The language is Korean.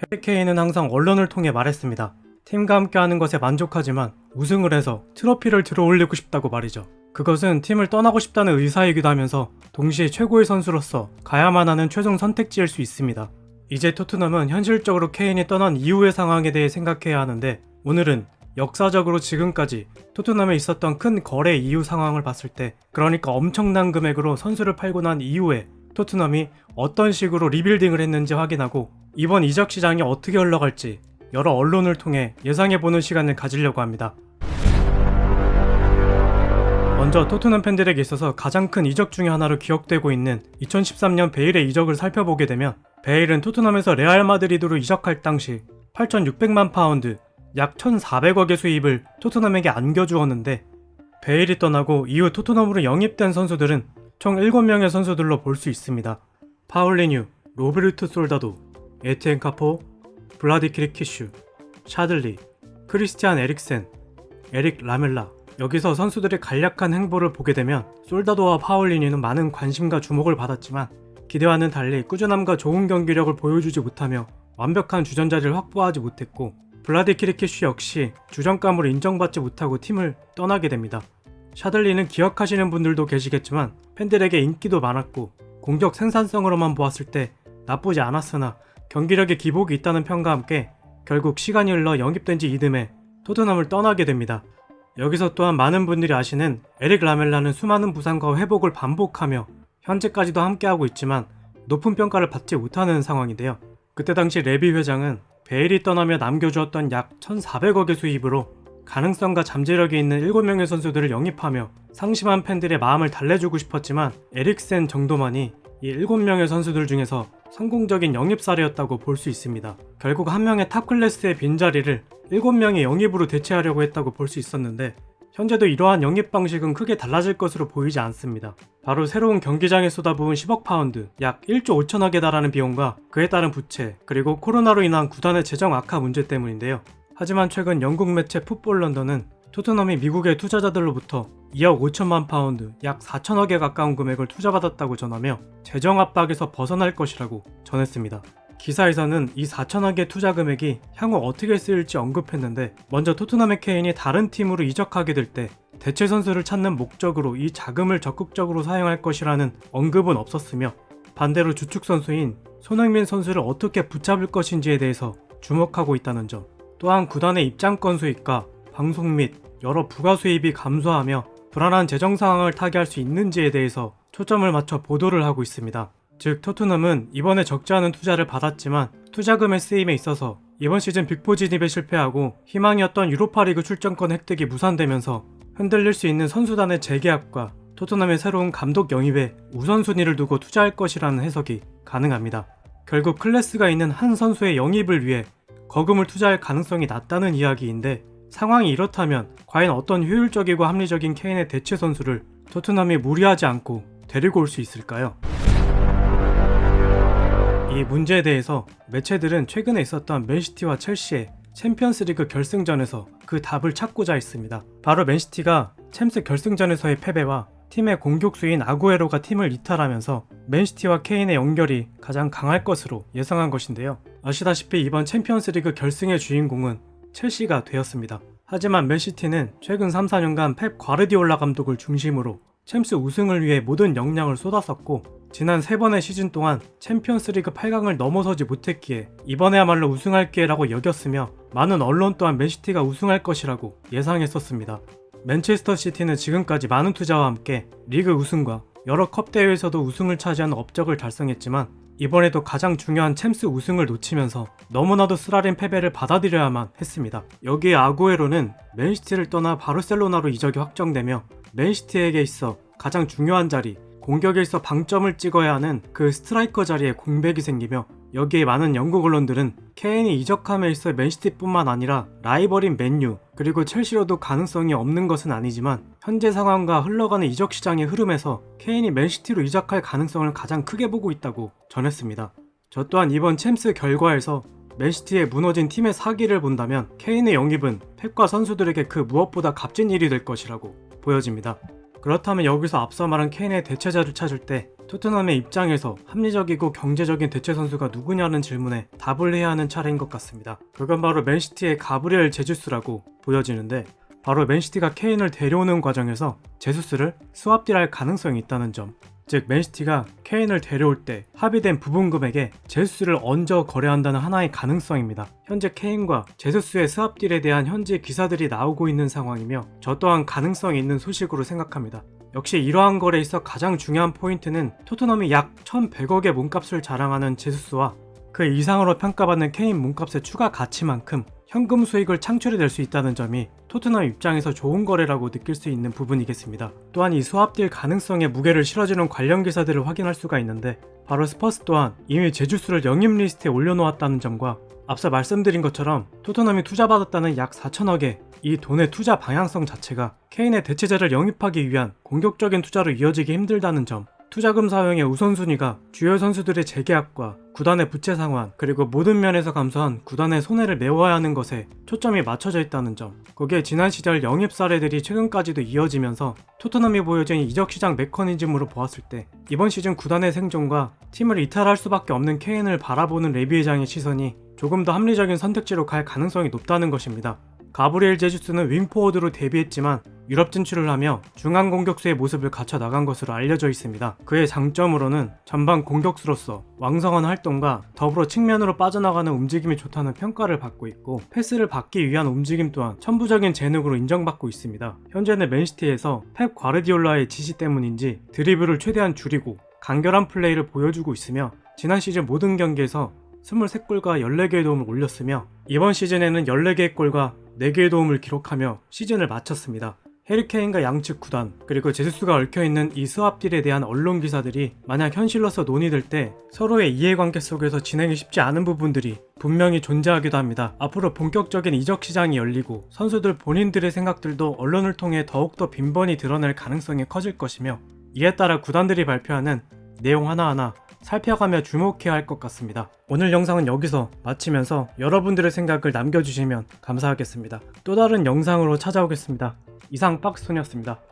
해리 케인은 항상 언론을 통해 말했습니다. 팀과 함께하는 것에 만족하지만 우승을 해서 트로피를 들어올리고 싶다고 말이죠. 그것은 팀을 떠나고 싶다는 의사이기도 하면서 동시에 최고의 선수로서 가야만 하는 최종 선택지일 수 있습니다. 이제 토트넘은 현실적으로 케인이 떠난 이후의 상황에 대해 생각해야 하는데 오늘은 역사적으로 지금까지 토트넘에 있었던 큰 거래 이후 상황을 봤을 때 그러니까 엄청난 금액으로 선수를 팔고 난 이후에 토트넘이 어떤 식으로 리빌딩을 했는지 확인하고 이번 이적 시장이 어떻게 흘러갈지 여러 언론을 통해 예상해보는 시간을 가지려고 합니다. 먼저 토트넘 팬들에게 있어서 가장 큰 이적 중의 하나로 기억되고 있는 2013년 베일의 이적을 살펴보게 되면 베일은 토트넘에서 레알 마드리드로 이적할 당시 8,600만 파운드, 약 1,400억의 수입을 토트넘에게 안겨주었는데 베일이 떠나고 이후 토트넘으로 영입된 선수들은 총 7명의 선수들로 볼 수 있습니다. 파울리뉴, 로베르트 솔다도, 에티엔 카포, 블라디 키리 키슈, 샤들리, 크리스티안 에릭센, 에릭 라멜라 여기서 선수들의 간략한 행보를 보게 되면 솔다도와 파울리뉴는 많은 관심과 주목을 받았지만 기대와는 달리 꾸준함과 좋은 경기력을 보여주지 못하며 완벽한 주전자를 확보하지 못했고 블라디 키리 키슈 역시 주전감으로 인정받지 못하고 팀을 떠나게 됩니다. 샤들리는 기억하시는 분들도 계시겠지만 팬들에게 인기도 많았고 공격 생산성으로만 보았을 때 나쁘지 않았으나 경기력에 기복이 있다는 평과 함께 결국 시간이 흘러 영입된 지 이듬해 토트넘을 떠나게 됩니다. 여기서 또한 많은 분들이 아시는 에릭 라멜라는 수많은 부상과 회복을 반복하며 현재까지도 함께하고 있지만 높은 평가를 받지 못하는 상황인데요. 그때 당시 레비 회장은 베일이 떠나며 남겨주었던 약 1,400억의 수입으로 가능성과 잠재력이 있는 7명의 선수들을 영입하며 상심한 팬들의 마음을 달래주고 싶었지만 에릭센 정도만이 이 7명의 선수들 중에서 성공적인 영입 사례였다고 볼 수 있습니다. 결국 한 명의 탑 클래스의 빈자리를 7명의 영입으로 대체하려고 했다고 볼 수 있었는데 현재도 이러한 영입 방식은 크게 달라질 것으로 보이지 않습니다. 바로 새로운 경기장에 쏟아부은 10억 파운드, 약 1조 5천억에 달하는 비용과 그에 따른 부채, 그리고 코로나로 인한 구단의 재정 악화 문제 때문인데요. 하지만 최근 영국 매체 풋볼 런던은 토트넘이 미국의 투자자들로부터 2억 5천만 파운드, 약 4천억에 가까운 금액을 투자받았다고 전하며 재정 압박에서 벗어날 것이라고 전했습니다. 기사에서는 이 4천억의 투자 금액이 향후 어떻게 쓰일지 언급했는데 먼저 토트넘의 케인이 다른 팀으로 이적하게 될 때 대체 선수를 찾는 목적으로 이 자금을 적극적으로 사용할 것이라는 언급은 없었으며 반대로 주축 선수인 손흥민 선수를 어떻게 붙잡을 것인지에 대해서 주목하고 있다는 점 또한 구단의 입장권 수익과 방송 및 여러 부가 수입이 감소하며 불안한 재정 상황을 타개할 수 있는지에 대해서 초점을 맞춰 보도를 하고 있습니다. 즉 토트넘은 이번에 적지 않은 투자를 받았지만 투자금의 쓰임에 있어서 이번 시즌 빅포 진입에 실패하고 희망이었던 유로파리그 출전권 획득이 무산되면서 흔들릴 수 있는 선수단의 재계약과 토트넘의 새로운 감독 영입에 우선순위를 두고 투자할 것이라는 해석이 가능합니다. 결국 클래스가 있는 한 선수의 영입을 위해 거금을 투자할 가능성이 낮다는 이야기인데 상황이 이렇다면 과연 어떤 효율적이고 합리적인 케인의 대체 선수를 토트넘이 무리하지 않고 데리고 올 수 있을까요? 이 문제에 대해서 매체들은 최근에 있었던 맨시티와 첼시의 챔피언스리그 결승전에서 그 답을 찾고자 했습니다. 바로 맨시티가 챔스 결승전에서의 패배와 팀의 공격수인 아구에로가 팀을 이탈하면서 맨시티와 케인의 연결이 가장 강할 것으로 예상한 것인데요. 아시다시피 이번 챔피언스리그 결승의 주인공은 첼시가 되었습니다. 하지만 맨시티는 최근 3, 4년간 펩 과르디올라 감독을 중심으로 챔스 우승을 위해 모든 역량을 쏟았었고 지난 세 번의 시즌 동안 챔피언스리그 8강을 넘어서지 못했기에 이번에야말로 우승할 기회라고 여겼으며 많은 언론 또한 맨시티가 우승할 것이라고 예상했었습니다. 맨체스터 시티는 지금까지 많은 투자와 함께 리그 우승과 여러 컵 대회에서도 우승을 차지한 업적을 달성했지만 이번에도 가장 중요한 챔스 우승을 놓치면서 너무나도 쓰라린 패배를 받아들여야만 했습니다. 여기에 아구에로는 맨시티를 떠나 바르셀로나로 이적이 확정되며 맨시티에게 있어 가장 중요한 자리, 공격에 있어 방점을 찍어야 하는 그 스트라이커 자리에 공백이 생기며 여기에 많은 영국 언론들은 케인이 이적함에 있어 맨시티뿐만 아니라 라이벌인 맨유 그리고 첼시로도 가능성이 없는 것은 아니지만 현재 상황과 흘러가는 이적 시장의 흐름에서 케인이 맨시티로 이적할 가능성을 가장 크게 보고 있다고 전했습니다. 저 또한 이번 챔스 결과에서 맨시티의 무너진 팀의 사기를 본다면 케인의 영입은 펩과 선수들에게 그 무엇보다 값진 일이 될 것이라고 보여집니다. 그렇다면 여기서 앞서 말한 케인의 대체자를 찾을 때 토트넘의 입장에서 합리적이고 경제적인 대체 선수가 누구냐는 질문에 답을 해야 하는 차례인 것 같습니다. 그건 바로 맨시티의 가브리엘 제주스라고 보여지는데 바로 맨시티가 케인을 데려오는 과정에서 제수스를 스왑딜할 가능성이 있다는 점. 즉 맨시티가 케인을 데려올 때 합의된 부분 금액에 제수스를 얹어 거래한다는 하나의 가능성입니다. 현재 케인과 제수스의 스왑딜에 대한 현재 기사들이 나오고 있는 상황이며 저 또한 가능성이 있는 소식으로 생각합니다. 역시 이러한 거래에 있어 가장 중요한 포인트는 토트넘이 약 1100억의 몸값을 자랑하는 제수스와 그 이상으로 평가받는 케인 몸값의 추가 가치만큼 현금 수익을 창출해 낼 수 있다는 점이 토트넘 입장에서 좋은 거래라고 느낄 수 있는 부분이겠습니다. 또한 이 수합딜 가능성에 무게를 실어주는 관련 기사들을 확인할 수가 있는데 바로 스퍼스 또한 이미 제주스를 영입 리스트에 올려놓았다는 점과 앞서 말씀드린 것처럼 토트넘이 투자받았다는 약 4천억의 이 돈의 투자 방향성 자체가 케인의 대체자를 영입하기 위한 공격적인 투자로 이어지기 힘들다는 점 투자금 사용의 우선순위가 주요 선수들의 재계약과 구단의 부채 상환 그리고 모든 면에서 감소한 구단의 손해를 메워야 하는 것에 초점이 맞춰져 있다는 점 거기에 지난 시절 영입 사례들이 최근까지도 이어지면서 토트넘이 보여준 이적 시장 메커니즘으로 보았을 때 이번 시즌 구단의 생존과 팀을 이탈할 수밖에 없는 케인을 바라보는 레비 회장의 시선이 조금 더 합리적인 선택지로 갈 가능성이 높다는 것입니다. 가브리엘 제주스는 윙포워드로 데뷔했지만 유럽 진출을 하며 중앙 공격수의 모습을 갖춰 나간 것으로 알려져 있습니다. 그의 장점으로는 전방 공격수로서 왕성한 활동과 더불어 측면으로 빠져나가는 움직임이 좋다는 평가를 받고 있고 패스를 받기 위한 움직임 또한 천부적인 재능으로 인정받고 있습니다. 현재는 맨시티에서 펩 과르디올라의 지시 때문인지 드리블을 최대한 줄이고 간결한 플레이를 보여주고 있으며 지난 시즌 모든 경기에서 23골과 14개의 도움을 올렸으며 이번 시즌에는 14개의 골과 4개의 도움을 기록하며 시즌을 마쳤습니다. 해리케인과 양측 구단 그리고 제수스가 얽혀있는 이 스왑딜에 대한 언론 기사들이 만약 현실로서 논의될 때 서로의 이해관계 속에서 진행이 쉽지 않은 부분들이 분명히 존재하기도 합니다. 앞으로 본격적인 이적 시장이 열리고 선수들 본인들의 생각들도 언론을 통해 더욱더 빈번히 드러낼 가능성이 커질 것이며 이에 따라 구단들이 발표하는 내용 하나하나 살펴가며 주목해야 할 것 같습니다. 오늘 영상은 여기서 마치면서 여러분들의 생각을 남겨주시면 감사하겠습니다. 또 다른 영상으로 찾아오겠습니다. 이상 박스톤이었습니다.